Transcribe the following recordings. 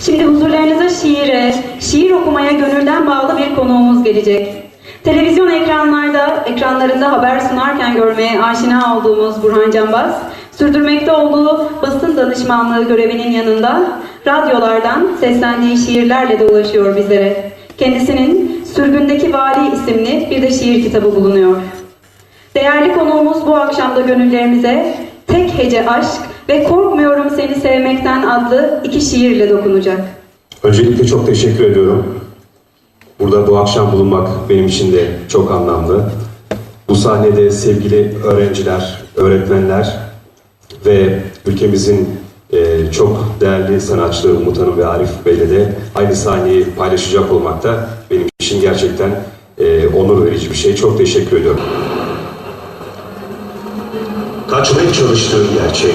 Şimdi huzurlarınıza şiire, şiir okumaya gönülden bağlı bir konuğumuz gelecek. Televizyon ekranlarda, ekranlarında haber sunarken görmeye aşina olduğumuz Burhan Canbaz, sürdürmekte olduğu basın danışmanlığı görevinin yanında radyolardan seslendiği şiirlerle de ulaşıyor bizlere. Kendisinin Sürgündeki Vali isimli bir de şiir kitabı bulunuyor. Değerli konuğumuz bu akşam da gönüllerimize Tek Hece Aşk ve Korkmuyorum Seni Sevmekten adlı iki şiirle dokunacak. Öncelikle çok teşekkür ediyorum. Burada bu akşam bulunmak benim için de çok anlamlı. Bu sahnede sevgili öğrenciler, öğretmenler ve ülkemizin e, çok değerli sanatçıları Umut Hanım ve Arif Bey'le de aynı sahneyi paylaşacak olmak da benim için gerçekten e, onur verici bir şey. Çok teşekkür ediyorum. Kaçmaya çalıştığın gerçek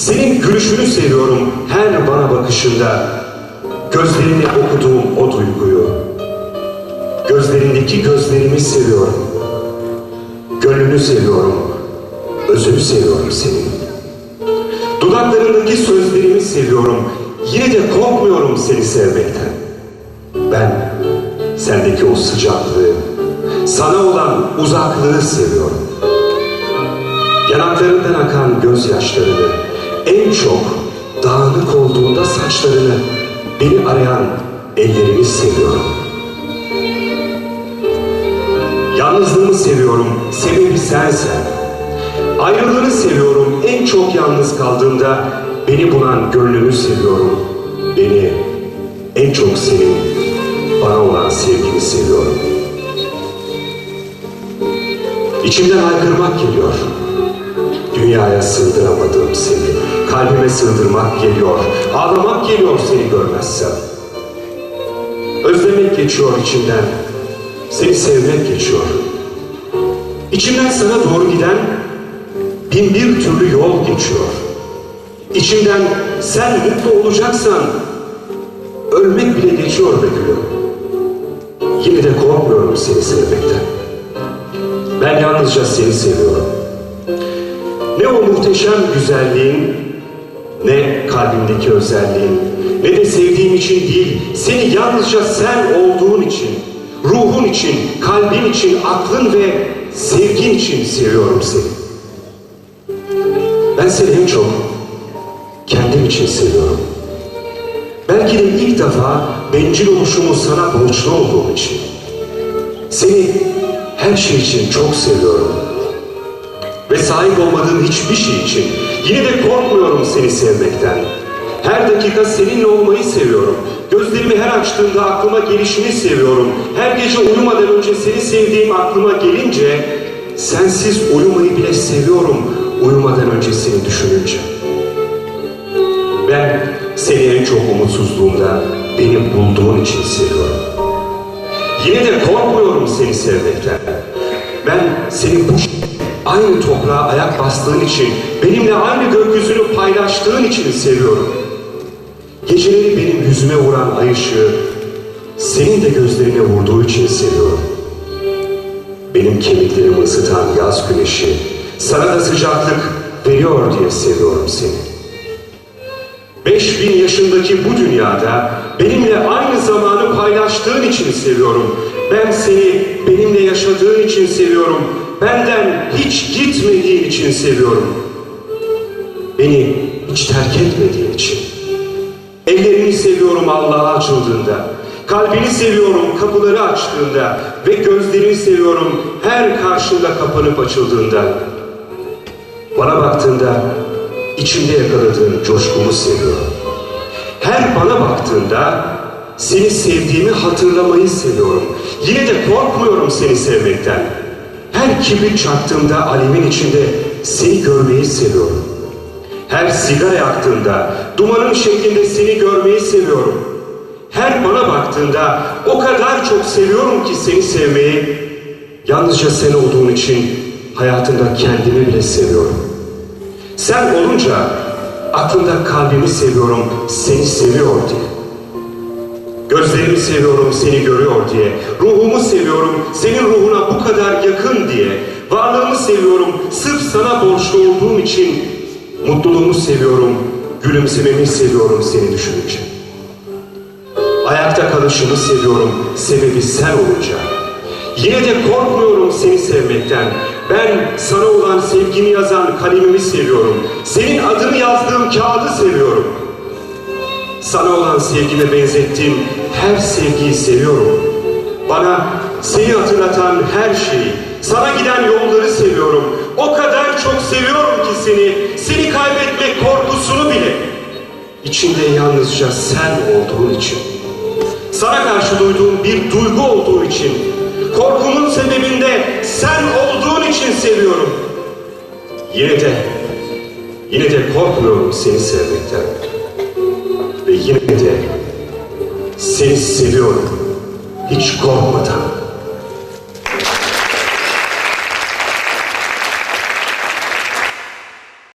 Senin gülüşünü seviyorum her bana bakışında. Gözlerinde okuduğum o duyguyu. Gözlerindeki gözlerimi seviyorum. Gönlünü seviyorum. Özünü seviyorum senin. Dudaklarındaki sözlerimi seviyorum. Yine de korkmuyorum seni sevmekten. Ben sendeki o sıcaklığı, sana olan uzaklığı seviyorum. Yanaklarından akan gözyaşlarını, en çok dağınık olduğunda saçlarını, beni arayan ellerini seviyorum. Yalnızlığımı seviyorum, sebebi sensen. Ayrılığını seviyorum, en çok yalnız kaldığımda beni bulan gönlünü seviyorum. Beni en çok senin bana olan sevgini seviyorum. İçimden haykırmak geliyor. Dünyaya sığdıramadığım seni, kalbime sığdırmak geliyor, ağlamak geliyor seni görmezsem. Özlemek geçiyor içimden, seni sevmek geçiyor. İçimden sana doğru giden bin bir türlü yol geçiyor. İçimden sen mutlu olacaksan ölmek bile geçiyor be gülüm. Yine de korkmuyorum seni sevmekten. Ben yalnızca seni seviyorum. Ne o muhteşem güzelliğin, ne kalbimdeki özelliğin, ne de sevdiğim için değil, seni yalnızca sen olduğun için, ruhun için, kalbin için, aklın ve sevgin için seviyorum seni. Ben seni en çok kendim için seviyorum. Belki de ilk defa bencil oluşumu sana borçlu olduğum için. Seni her şey için çok seviyorum. Ve sahip olmadığım hiçbir şey için yine de korkmuyorum seni sevmekten. Her dakika seninle olmayı seviyorum. Gözlerimi her açtığımda aklıma gelişini seviyorum. Her gece uyumadan önce seni sevdiğim aklıma gelince sensiz uyumayı bile seviyorum uyumadan önce seni düşününce. Ben seni en çok umutsuzluğumda beni bulduğun için seviyorum. Yine de korkmuyorum seni sevmekten. Ben seni bu aynı toprağa ayak bastığın için, benimle aynı gökyüzünü paylaştığın için seviyorum. Geceleri benim yüzüme vuran ay ışığı, senin de gözlerine vurduğu için seviyorum. Benim kemiklerimi ısıtan yaz güneşi, sana da sıcaklık veriyor diye seviyorum seni. Beş bin yaşındaki bu dünyada benimle aynı zamanı paylaştığın için seviyorum. Ben seni benimle yaşadığın için seviyorum. Benden hiç gitmediğin için seviyorum. Beni hiç terk etmediğin için. Ellerini seviyorum Allah'a açıldığında. Kalbini seviyorum kapıları açtığında. Ve gözlerini seviyorum her karşında kapanıp açıldığında. Bana baktığında içimde yakaladığın coşkumu seviyorum. Her bana baktığında seni sevdiğimi hatırlamayı seviyorum. Yine de korkmuyorum seni sevmekten. Her kibrit çaktığımda alemin içinde seni görmeyi seviyorum. Her sigara yaktığında, dumanın şeklinde seni görmeyi seviyorum. Her bana baktığında o kadar çok seviyorum ki seni sevmeyi. Yalnızca sen olduğun için hayatımda kendimi bile seviyorum. Sen olunca aklımda kalbimi seviyorum, seni seviyor diye. Gözlerimi seviyorum seni görüyor diye. Ruhumu seviyorum senin ruhuna bu kadar yakın diye. Varlığımı seviyorum sırf sana borçlu olduğum için. Mutluluğumu seviyorum, gülümsememi seviyorum seni düşününce. Ayakta kalışımı seviyorum sebebi sen olunca. Yine de korkmuyorum seni sevmekten. Ben sana olan sevgimi yazan kalemimi seviyorum. Senin adını yazdığım kağıdı seviyorum. Sana olan sevgime benzettiğim her sevgiyi seviyorum. Bana seni hatırlatan her şeyi, sana giden yolları seviyorum. O kadar çok seviyorum ki seni, seni kaybetmek korkusunu bile. İçinde yalnızca sen olduğun için. Sana karşı duyduğum bir duygu olduğu için, korkumun sebebinde sen olduğun için seviyorum. Yine de, yine de korkmuyorum seni sevmekten. Ve yine de seni seviyorum. Hiç korkmadan.